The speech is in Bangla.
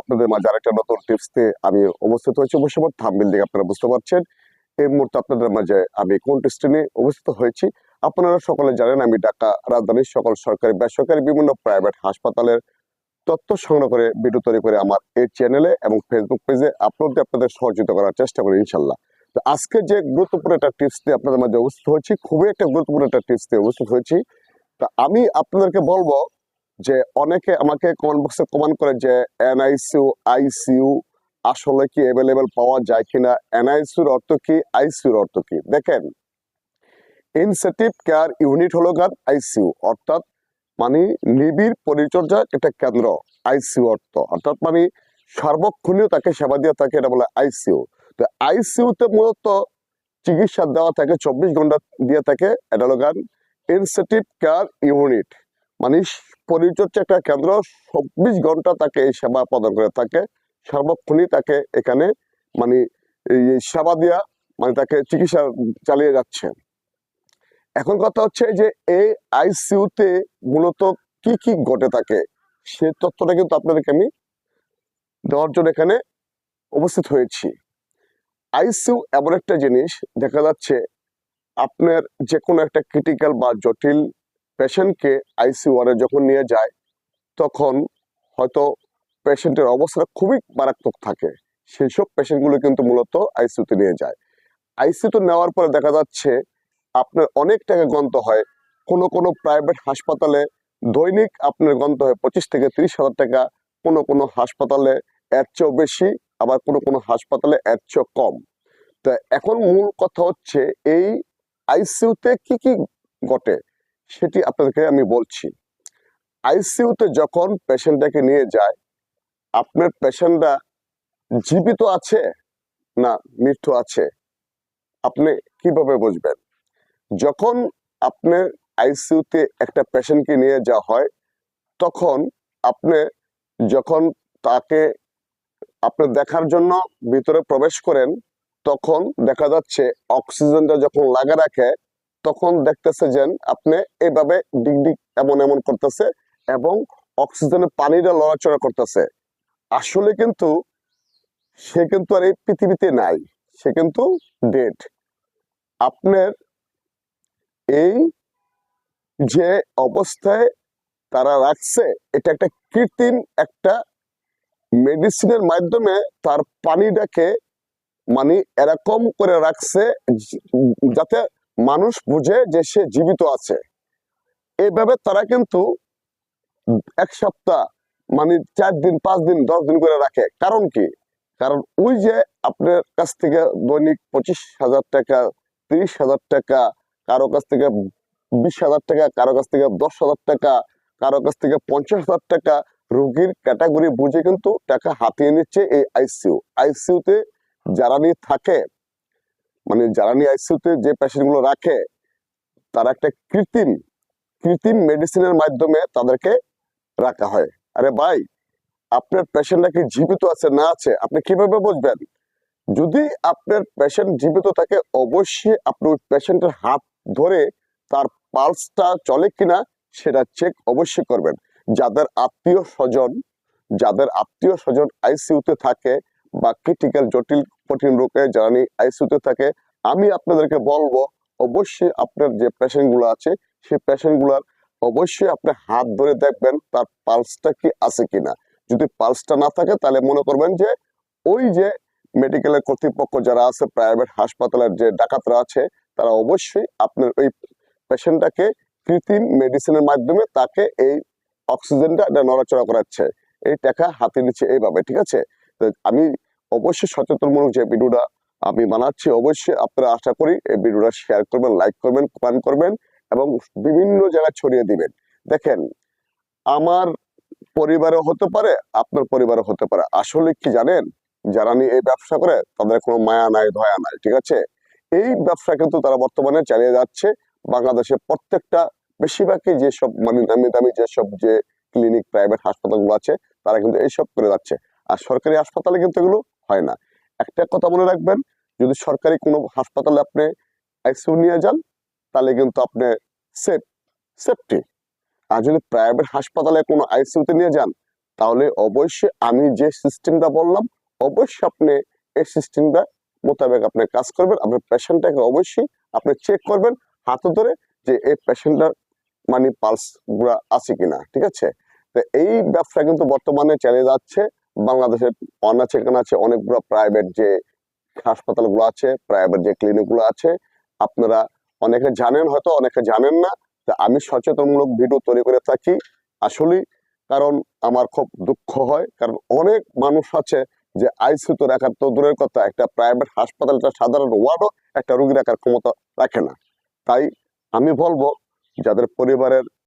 আপনাদের মাঝে নতুন টিপস আমি উপস্থিত হয়েছি। আপনারা বুঝতে পারছেন। এই মুহূর্তে আপনাদের মাঝে আমি কোন নিয়ে উপস্থিত হয়েছি? আপনারা সকলে জানেন, আমি ঢাকা রাজধানীর সকল সরকারি, বেসরকারি, বিভিন্ন প্রাইভেট হাসপাতালের তথ্য সংগ্রহ করে ভিডিও তৈরি করে আমার এই চ্যানেলে এবং ফেসবুক পেজে আপলোড আপনাদের সহযোগিতা করার চেষ্টা করি ইনশাল্লাহ তো আজকে যে গুরুত্বপূর্ণ একটা টিপস দিয়ে আপনাদের মাঝে অবস্থিত হয়েছি, খুবই একটা গুরুত্বপূর্ণ একটা টিপস দিয়ে অবস্থিত হয়েছি। তা আমি আপনাদেরকে বলব যে অনেকে আমাকে কমেন্ট বক্সে কমেন্ট করে যে এনআইসিউ আইসিউ আসলে কি অ্যাভেলেবেল পাওয়া যায় কিনা? এনআইসিউর অর্থ কি? আইসিউর অর্থ কি? দেখেন ইনসেটিভ কেয়ার ইউনিট হলো গান আইসিউ অর্থাৎ মানে নিবিড় পরিচর্যা একটা কেন্দ্র আইসিউ অর্থ। অর্থাৎ মানে সার্বক্ষণীয় তাকে সেবা দিয়ে থাকে, এটা বলে আইসিইউ তো আইসিইউতে মূলত চিকিৎসা দেওয়া থাকে, চব্বিশ ঘণ্টা দিয়ে থাকে, এটা হলো গান ইনসেটিভ কেয়ার ইউনিট মানে পরিচর্যা একটা কেন্দ্র, চব্বিশ ঘণ্টা তাকে এই সেবা প্রদান করে থাকে। সার্বক্ষণিক তাকে এখানে মানে এই সেবা দেওয়া মানে তাকে চিকিৎসা চালিয়ে যাচ্ছে। এখন কথা হচ্ছে যে এই আইসিইউতে মূলত কি কি ঘটে থাকে, সে তথ্যটা কিন্তু আপনাদেরকে আমি দেওয়ার জন্য এখানে উপস্থিত হয়েছি। আইসিইউ এমন একটা জিনিস, দেখা যাচ্ছে আপনার যে কোনো একটা ক্রিটিক্যাল বা জটিল পেশেন্টকে আইসিইউ ওয়ার্ডে যখন নিয়ে যায়, তখন হয়তো পেশেন্টের অবস্থা খুবই মারাত্মক থাকে। সেই সব পেশেন্টগুলো কিন্তু মূলত আইসিইউতে নিয়ে যায়। আইসিইউতে নেওয়ার পরে দেখা যাচ্ছে, আপনার অনেক টাকা গন্ত হয়। কোনো কোনো প্রাইভেট হাসপাতালে দৈনিক আপনার গন্ত হয় পঁচিশ থেকে তিরিশ হাজার টাকা। কোনো কোনো হাসপাতালে এর চেয়েও বেশি, আবার কোনো কোনো হাসপাতালে এর চেয়েও কম। তো এখন মূল কথা হচ্ছে, এই আইসিইউতে কি কি ঘটে? সেটি আপনাদেরকে আমি বলছি। আইসিইউতে যখন পেশেন্টটাকে নিয়ে যায়, আপনার পেশেন্টরা জীবিত আছে না মৃত্যু আছে? আপনি কীভাবে বুঝবেন? যখন আপনার আইসিইউতে একটা পেশেন্টকে নিয়ে যাওয়া হয়, তখন আপনি যখন তাকে আপনি দেখার জন্য ভিতরে প্রবেশ করেন, তখন দেখা যাচ্ছে অক্সিজেনটা যখন লাগা রাখে তখন দেখতেছে যে আপনি এইভাবে ডিগ ডিগ এমন এমন করতেছে এবং অক্সিজেনের পানিটা লড়াচড়া করতেছে। আসলে কিন্তু সে কিন্তু আর এই পৃথিবীতে নাই, সে কিন্তু ডেড। আপনার এই যে অবস্থায় তারা রাখছে, এটা একটা কৃত্রিম একটা মেডিসিনের মাধ্যমে তার পানিটাকে মানে এরকম করে রাখছে, যাতে মানুষ বুঝে যে সে জীবিত আছে। এইভাবে তারা কিন্তু এক সপ্তাহ মানে চার দিন, পাঁচ দিন, দশ দিন করে রাখে। কারণ কি? কারণ ওই যে আপনার কাছ থেকে দৈনিক পঁচিশ হাজার টাকা, তিরিশ হাজার টাকা, কারও কাছ থেকে বিশ হাজার টাকা, কারও কাছ থেকে দশ হাজার টাকা, কারও কাছ থেকে পঞ্চাশ হাজার টাকা রোগীর ক্যাটাগরি বুঝে কিন্তু টাকা হাতিয়ে নিচ্ছে এই আইসিইউ। আইসিইউতে যারা নিয়ে থাকে মানে জ্বালানি নিয়ে আইসিইউতে যে পেশেন্টগুলো রাখে, তারা একটা কৃত্রিম কৃত্রিম মেডিসিনের মাধ্যমে তাদেরকে রাখা হয়। আরে ভাই, আপনার পেশেন্টটা কি জীবিত আছে, না আছে, আপনি কীভাবে বুঝবেন? যদি আপনার পেশেন্ট জীবিত থাকে, অবশ্যই আপনি ওই পেশেন্টের হাত ধরে তার পালসটা চলে কিনা, সেটা চেক অবশ্যই করবেন। যাদের আত্মীয় স্বজন যাদের আত্মীয় স্বজন আইসিইউতে থাকে বা ক্রিটিক্যাল জটিল কঠিন রোগে যারা আইসিইউতে থাকে, আমি আপনাদেরকে বলব, অবশ্যই আপনার যে পেশেন্টগুলো আছে, সেই পেশেন্টগুলার অবশ্যই আপনি হাত ধরে দেখবেন তার পালসটা কি আছে কিনা। যদি পালসটা না থাকে, তাহলে মনে করবেন যে ওই যে মেডিকেলের কর্তৃপক্ষ যারা আছে প্রাইভেট হাসপাতালের যে ডাকাতরা আছে, তারা অবশ্যই আপনার ওই পেশেন্টটাকে কৃত্রিম মেডিসিনের মাধ্যমে তাকে এই অক্সিজেনটা নড়াচড়া করাচ্ছে। এই টাকা হাতে নিচ্ছে এইভাবে, ঠিক আছে? আমি অবশ্যই সচেতনমূলক যে ভিডিওটা আমি বানাচ্ছি, অবশ্যই আপনারা আশা করি এই ভিডিওটা শেয়ার করবেন লাইক করবেন কমেন্ট করবেন এবং বিভিন্ন জায়গায় ছড়িয়ে দিবেন। দেখেন, আমার পরিবারও হতে পারে, আপনার পরিবারও হতে পারে। আসলে কি জানেন? যারা নিয়ে এই ব্যবসা করে, তাদের কোনো মায়া নাই, দয়া নাই, ঠিক আছে? এই ব্যবসা কিন্তু তারা বর্তমানে চালিয়ে যাচ্ছে। বাংলাদেশের প্রত্যেকটা, বেশিরভাগই যেসব মানে দামি দামি যেসব যে ক্লিনিক প্রাইভেট হাসপাতালগুলো আছে, তারা কিন্তু এইসব করে যাচ্ছে। আর সরকারি হাসপাতালে কিন্তু এগুলো হয় না। একটা কথা মনে রাখবেন, যদি সরকারি কোনো হাসপাতালে আপনি আইসিইউ নিয়ে যান, তাহলে কিন্তু আপনি সেফ সেফটি আর যদি প্রাইভেট হাসপাতালে কোনো আইসিইউতে নিয়ে যান, তাহলে অবশ্যই আমি যে সিস্টেমটা বললাম, অবশ্যই আপনি এই সিস্টেমটা মোতাবেক আপনি কাজ করবেন। আপনার পেশেন্টটাকে অবশ্যই আপনি চেক করবেন, হাতে ধরে যে এই পেশেন্টটার মানে পালসগুলা আছে কিনা, ঠিক আছে? তো এই ব্যবসা কিন্তু বর্তমানে চলে যাচ্ছে। বাংলাদেশের অনাচ আছে অনেকগুলো প্রাইভেট যে হাসপাতালগুলো আছে প্রাইভেট যে ক্লিনিকগুলো আছে। আপনারা অনেকে জানেন হয়তো, অনেকে জানেন না। তা আমি সচেতনমূলক ভিডিও তৈরি করে থাকি। আসলেই কারণ আমার খুব দুঃখ হয়। কারণ অনেক মানুষ আছে যে আইসিউতে রাখার তো দূরের কথা, একটা প্রাইভেট হাসপাতালটা সাধারণ ওয়ার্ডও একটা রুগী রাখার ক্ষমতা রাখে না। তাই আমি বলব, যাদের পরিবারের